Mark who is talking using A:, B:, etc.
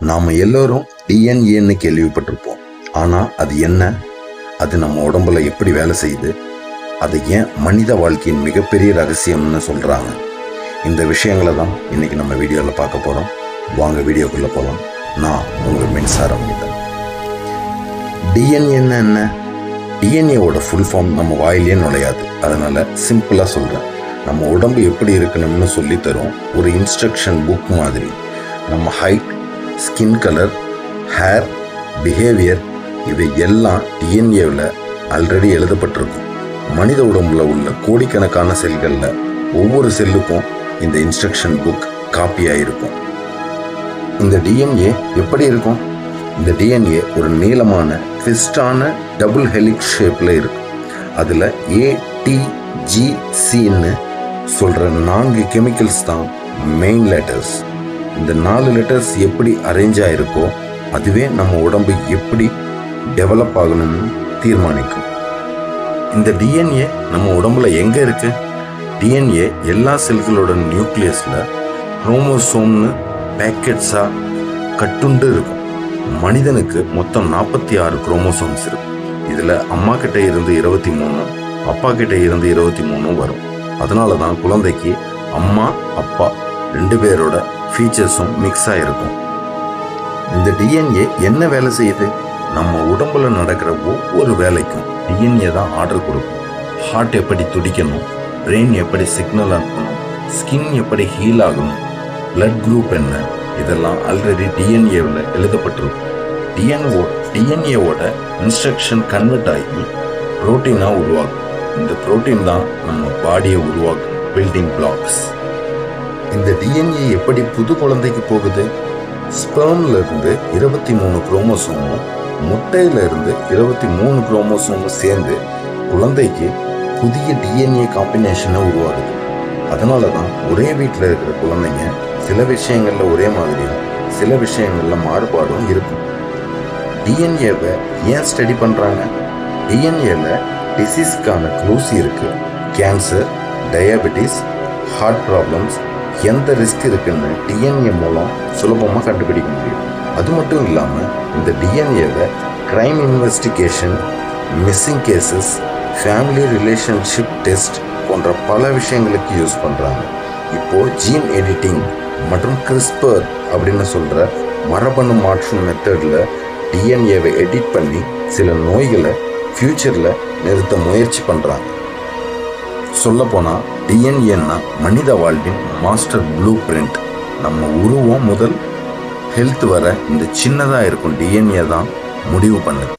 A: நாம் எல்லோரும் டிஎன்ஏன்னு கேள்விப்பட்டிருப்போம். ஆனால் அது என்ன? அது நம்ம உடம்புல எப்படி வேலை செய்யுது? அது ஏன் மனித வாழ்க்கையின் மிகப்பெரிய ரகசியம்னு சொல்கிறாங்க இந்த விஷயங்களை தான் இன்னைக்கு நம்ம வீடியோவில் பார்க்க போகிறோம் வாங்க வீடியோக்குள்ளே போகலாம் நான் உங்கள் மின்சாரம் மீதன். டிஎன்ஏன்னா என்ன? டிஎன்ஏவோட ஃபுல் ஃபார்ம் நம்ம வாயிலே நுழையாது. அதனால் சிம்பிளாக சொல்கிறேன் நம்ம உடம்பு எப்படி இருக்கணும்னு சொல்லி தரும் ஒரு இன்ஸ்ட்ரக்ஷன் புக் மாதிரி. நம்ம height skin colour hair behaviour இவை எல்லாம் டிஎன்ஏவில் ஆல்ரெடி எழுதப்பட்டிருக்கும். மனித உடம்புல உள்ள கோடிக்கணக்கான செல்களில் ஒவ்வொரு செல்லுக்கும் இந்த இன்ஸ்ட்ரக்ஷன் புக் காப்பியாக இருக்கும் இந்த டிஎன்ஏ எப்படி இருக்கும்? இந்த டிஎன்ஏ ஒரு நீளமான ட்விஸ்டான டபுள் ஹெலிக்ஸ் ஷேப்பில் இருக்கும் அதில் ஏடிஜிசின்னு சொல்கிற நான்கு கெமிக்கல்ஸ் தான் மெயின் லெட்டர்ஸ் இந்த நாலு லெட்டர்ஸ் எப்படி அரேஞ்ச் ஆயிருக்கோ அதுவே நம்ம உடம்பு எப்படி டெவலப் ஆகணும்னு தீர்மானிக்கும். இந்த டிஎன்ஏ நம்ம உடம்புல எங்கே இருக்கு? டிஎன்ஏ எல்லா செல்களோட நியூக்ளியஸில் குரோமோசோம்னு பேக்கெட்ஸாக கட்டுண்டு இருக்கும். மனிதனுக்கு மொத்தம் நாற்பத்தி ஆறு குரோமோசோம்ஸ் இருக்கு. இதில் அம்மா கிட்ட இருந்து இருபத்தி மூணு அப்பா கிட்ட இருந்து இருபத்தி மூணும் வரும். அதனால தான் குழந்தைக்கு அம்மா அப்பா ரெண்டு பேரோட ஃபீச்சர்ஸும் மிக்ஸ் ஆகிருக்கும் இந்த டிஎன்ஏ என்ன வேலை செய்யுது? நம்ம உடம்புல நடக்கிற ஒவ்வொரு வேலைக்கும் டிஎன்ஏ தான் ஆர்டர் கொடுக்கும். ஹார்ட் எப்படி துடிக்கணும்? பிரெயின் எப்படி சிக்னல் அனுப்பணும்? ஸ்கின் எப்படி ஹீல் ஆகணும்? பிளட் குரூப் என்ன? இதெல்லாம் ஆல்ரெடி டிஎன்ஏவில் எழுதப்பட்டிருக்கும். டிஎன்ஓ டிஎன்ஏவோட இன்ஸ்ட்ரக்ஷன் கன்வெர்ட் ஆகி ப்ரோட்டீனாக உருவாகும் இந்த ப்ரோட்டீன் தான் நம்ம பாடியை உருவாக்கும். பில்டிங் பிளாக்ஸ் இந்த டிஎன்ஏ எப்படி புது குழந்தைக்கு போகுது? ஸ்பெர்ம்ல இருந்து இருபத்தி மூணு குரோமோசோமும் முட்டையில இருந்து இருபத்தி மூணு குரோமோசோமும் சேர்ந்து குழந்தைக்கு புதிய டிஎன்ஏ காம்பினேஷனை உருவாகுது. அதனால தான் ஒரே வீட்டில் இருக்கிற குழந்தைங்க சில விஷயங்களில் ஒரே மாதிரியும் சில விஷயங்களில் மாறுபாடும் இருக்கும். டிஎன்ஏவை ஏன் ஸ்டடி பண்ணுறாங்க டிஎன்ஏல டிசீஸ்க்கான க்ளூஸ் இருக்குது கேன்சர் டயபெட்டிஸ் ஹார்ட் ப்ராப்ளம்ஸ் எந்த ரிஸ்க் இருக்குன்னு டிஎன்ஏ மூலம் சுலபமாக கண்டுபிடிக்க முடியும். அது மட்டும் இல்லாமல் இந்த டிஎன்ஏவை crime investigation missing cases family relationship test போன்ற பல விஷயங்களுக்கு யூஸ் பண்ணுறாங்க இப்போது ஜீன் எடிட்டிங் மற்றும் கிறிஸ்பர் அப்படின்னு சொல்கிற மரபணு மாற்றும் மெத்தடில் டிஎன்ஏவை எடிட் பண்ணி சில நோய்களை ஃப்யூச்சரில் நிறுத்த முயற்சி பண்ணுறாங்க சொல்லப்போனால் டிஎன்ஏன்னா மனித வாழ்வின் மாஸ்டர் ப்ளூ பிரிண்ட் நம்ம உருவம் முதல் ஹெல்த் வர இந்த சின்னதாக இருக்கும் டிஎன்ஏ தான் முடிவு பண்ணுது.